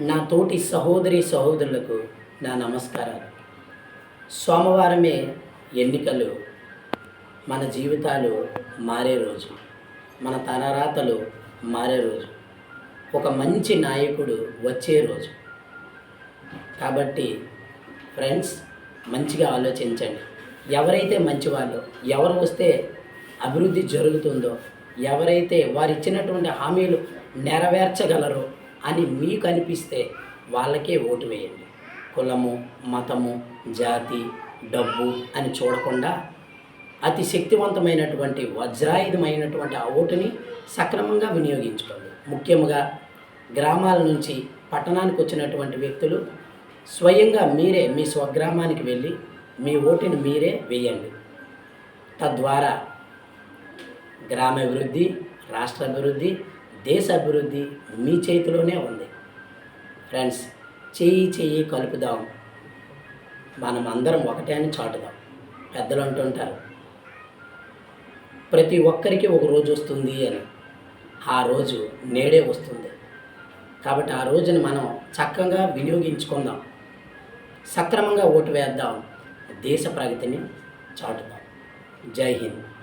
నా తోటి సహోదరి సహోదరులకు నా నమస్కారాలు. సోమవారమే ఎన్నికలు. మన జీవితాలు మారే రోజు. మన తలరాతలు మారే రోజు. ఒక మంచి నాయకుడు వచ్చే రోజు. కాబట్టి ఫ్రెండ్స్ మంచిగా ఆలోచించండి. ఎవరైతే మంచివాళ్ళు ఎవరు వస్తే అభివృద్ధి జరుగుతుందో ఎవరైతే వారు ఇచ్చినటువంటి హామీలు నెరవేర్చగలరో అని మీకు అనిపిస్తే వాళ్ళకే ఓటు వేయండి. కులము మతము జాతి డబ్బు అని చూడకుండా అతి శక్తివంతమైనటువంటి వజ్రాయుధమైనటువంటి ఆ ఓటుని సక్రమంగా వినియోగించుకోండి. ముఖ్యంగా గ్రామాల నుంచి పట్టణానికి వచ్చినటువంటి వ్యక్తులు స్వయంగా మీరే మీ స్వగ్రామానికి వెళ్ళి మీ ఓటుని మీరే వేయండి. తద్వారా గ్రామాభివృద్ధి రాష్ట్ర అభివృద్ధి దేశ అభివృద్ధి మీ చేతిలోనే ఉంది. ఫ్రెండ్స్ చెయ్యి చెయ్యి కలుపుదాం. మనం అందరం ఒకటే అని చాటుదాం. పెద్దలు అంటుంటారు ప్రతి ఒక్కరికి ఒక రోజు వస్తుంది అని. ఆ రోజు నేడే వస్తుంది. కాబట్టి ఆ రోజుని మనం చక్కగా వినియోగించుకుందాం. సక్రమంగా ఓటు వేద్దాం. దేశ ప్రగతిని చాటుదాం. జై హింద్.